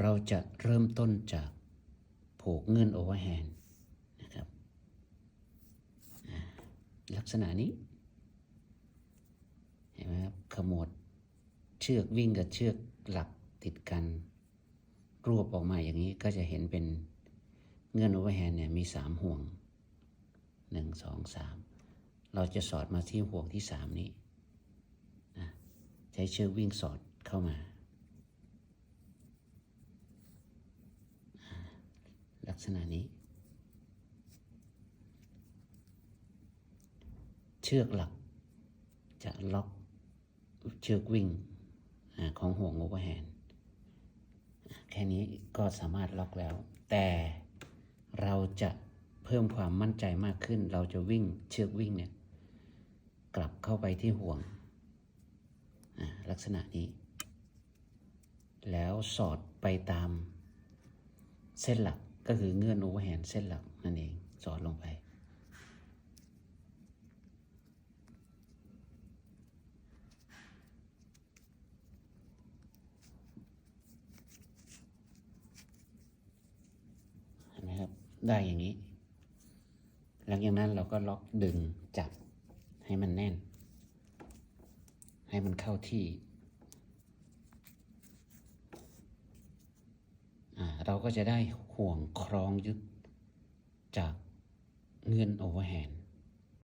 เราจะเริ่มต้นจากผูกเงื่อนโอเวอร์แฮนด์นะครับ ลักษณะนี้ เห็นไหมครับขมวดเชือกวิ่งกับเชือกหลักติดกัน รวบออกมาอย่างนี้ก็จะเห็นเป็นเงื่อนโอเวอร์แฮนด์เนี่ยมีสามห่วงหนึ่งสองสามเราจะสอดมาที่ห่วงที่สามนี้ ใช้เชือกวิ่งสอดเข้ามาอ่าลั กษณะนี้ เชือกหลักจะล็อกเชือกวิ่งอของห่วงโอเวอร์แฮนด์แค่นี้ก็สามารถล็อกแล้ว แต่เราจะเพิ่มความมั่นใจมากขึ้น เราจะวิ่งเชือกวิ่งเนี่ยกลับเข้าไปที่ห่วงลักษณะนี้ แล้วสอดไปตามเส้นหลัก ก็คือเงื่อนโอเวอร์แฮนด์เส้นหลักนั่นเอง สอดลงไป เห็นไหมครับ ได้อย่างนี้ หลังจากนั้นเราก็ล็อกดึงจับให้มันแน่น ให้มันเข้าที่อ่า เราก็จะได้ห่วงคล้องยึดจากเงื่อนโอเวอร์แฮน